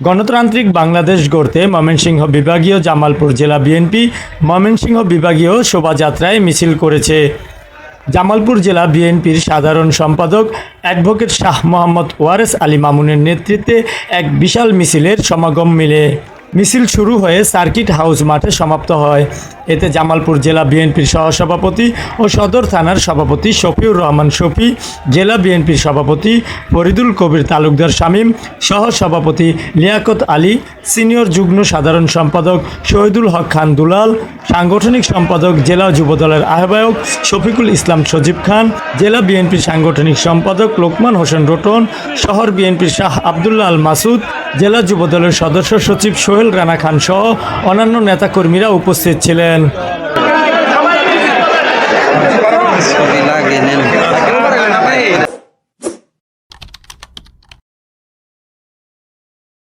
গণতান্ত্রিক বাংলাদেশ গড়তে ময়মনসিংহ বিভাগীয় জামালপুর জেলা বিএনপি ময়মনসিংহ বিভাগীয় শোভাযাত্রায় মিছিল করেছে। জামালপুর জেলা বিএনপির সাধারণ সম্পাদক অ্যাডভোকেট শাহ মোহাম্মদ ওয়ারেস আলী মামুনের নেতৃত্বে এক বিশাল মিছিলের সমাগম মিলে। মিছিল শুরু হয়ে সার্কিট হাউস মাঠে সমাপ্ত হয়। এতে জামালপুর জেলা বিএনপির সহসভাপতি ও সদর থানার সভাপতি শফিউর রহমান শফি, জেলা বিএনপির সভাপতি ফরিদুল কবির তালুকদার শামীম সহ সভাপতি লিয়াকত আলী, সিনিয়র যুগ্ম সাধারণ সম্পাদক শহীদুল হক খান দুলাল, সাংগঠনিক সম্পাদক জেলা যুবদলের আহ্বায়ক শফিকুল ইসলাম সজীব খান, জেলা বিএনপির সাংগঠনিক সম্পাদক লোকমান হোসেন রোটন, শহর বিএনপির শাহ আবদুল্লাহ আল মাসুদ জেলা যুবদলের সদস্য সচিব সোহেল রানা খান সহ অন্যান্য নেতাকর্মীরা উপস্থিত ছিলেন।